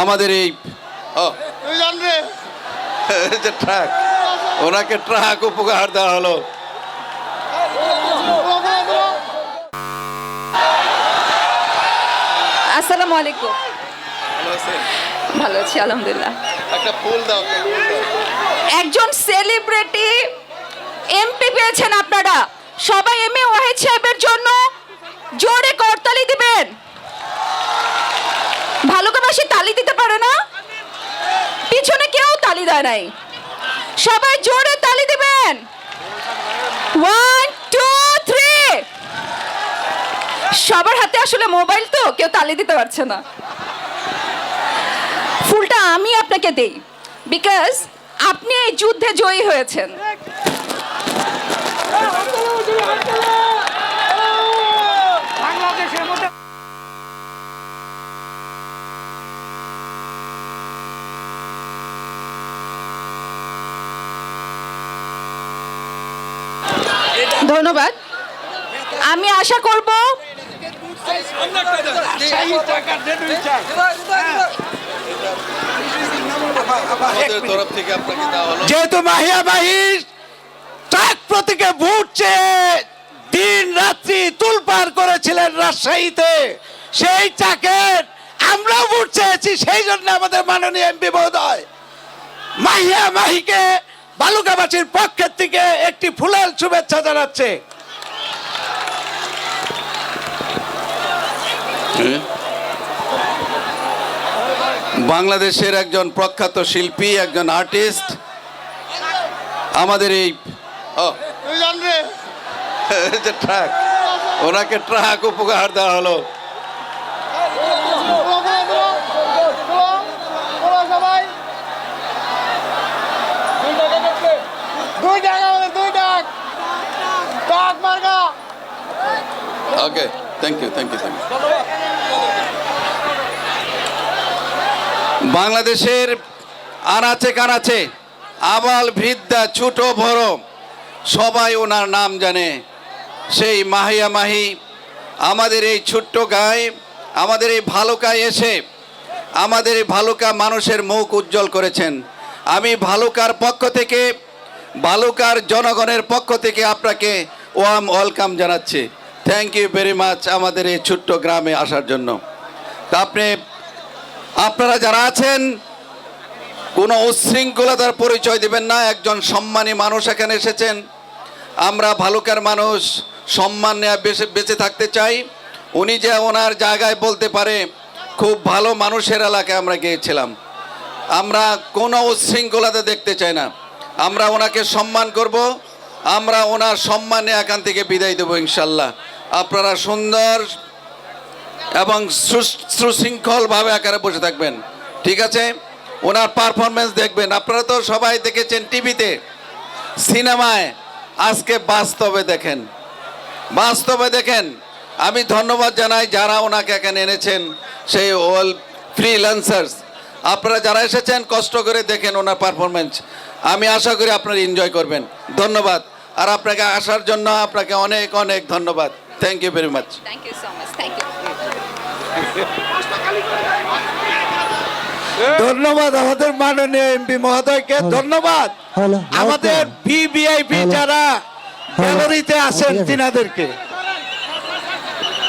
আমাদের এই ট্রাক ওনাকে ট্রাক উপহার দেওয়া হলো। আসসালামু আলাইকুম। ভালো আছি আলহামদুলিল্লাহ। একটা ফুল দাও। একজন সেলিব্রিটি এমপি পেয়েছেন আপনারা। সবাই এম এ ওয়াহিদ সাহেবের জন্য জোরে করতালি দিবেন। ভালুকাবাসী তালি দিতে পারে না? পিছনে কেউ তালি দেয় নাই। সবাই জোরে তালি দিবেন। ওয়ান টু থ্রি সবার হাতে আসলে মোবাইল তো, কেউ তালি দিতে পারছে না। ফুলটা আমি আপনাকে দেই বিকজ আপনি এই যুদ্ধে জয়ী হয়েছেন। ধন্যবাদ। আমি আশা করব যেহেতু মাহিয়া মাহির ট্রাক প্রতীকে ভোট চেয়ে দিন রাত্রি তুলপার করেছিলেন রাজশাহীতে, সেই ট্রাকের আমরাও ভোট চেয়েছি, সেই জন্য আমাদের মাননীয় এমপি মহোদয়। মাহিয়া মাহিকে বালুকাবাসীর ফুলেল শুভেচ্ছা জানাচ্ছে। বাংলাদেশের একজন প্রখ্যাত শিল্পী একজন আর্টিস্ট। আমাদের এই যে ট্রাক ওনাকে ট্রাক উপহার দেওয়া হলো। দুই টাক টাক মার্কা okay thank you thank you thank you বাংলাদেশের আনাচে কানাচে, আবাল বৃদ্ধা, ছোট বড়, সবাই ওনার নাম জানে। সেই মাহিয়া মাহি, আমাদের এই ছোট্ট গায়ে, আমাদের এই ভালুকায় এসে, আমাদের এই ভালুকা মানুষের মুখ উজ্জ্বল করেছেন। আমি ভালুকার পক্ষ থেকে ভালুকার জনগণের পক্ষ থেকে আপনাকে ওয়াম ওয়েলকাম জানাচ্ছি। থ্যাংক ইউ ভেরি মাচ আমাদের এই ছোট্ট গ্রামে আসার জন্য। তা আপনি, আপনারা যারা আছেন, কোনো উচ্ছৃঙ্খলতার পরিচয় দিবেন না, একজন সম্মানী মানুষ এখানে এসেছেন। আমরা ভালুকার মানুষ, সম্মান নেওয়া বেঁচে বেঁচে থাকতে চাই। উনি যে ওনার জায়গায় বলতে পারে, খুব ভালো মানুষের এলাকায় আমরা গিয়েছিলাম। আমরা কোনো উচ্ছৃঙ্খলতা দেখতে চাই না। আমরা ওনাকে সম্মান করব, আমরা ওনার সম্মানে এখান থেকে বিদায় দেবো ইনশাল্লাহ। আপনারা সুন্দর এবং সুশৃঙ্খলভাবে আকারে বসে থাকবেন। ঠিক আছে? ওনার পারফরমেন্স দেখবেন। আপনারা তো সবাই দেখেছেন টিভিতে, সিনেমায়। আজকে বাস্তবে দেখেন। বাস্তবে দেখেন। আমি ধন্যবাদ জানাই যারা ওনাকে এখানে এনেছেন, সেই ওল ফ্রিল্যান্সার্স আপনারা যারা এসেছেন, কষ্ট করে দেখেন ওনার পারফরমেন্স আমি আশা করি আপনারা এনজয় করবেন। ধন্যবাদ। আর আপনাকে আসার জন্য আপনাকে অনেক অনেক ধন্যবাদ। Thank you very much thank you so much thank you ধন্যবাদ আমাদের মাননীয় এমপি মহোদয়কে ধন্যবাদ। আমাদের ভিভিআইপি। যারা গ্যালারিতে আছে। তিনাদেরকে।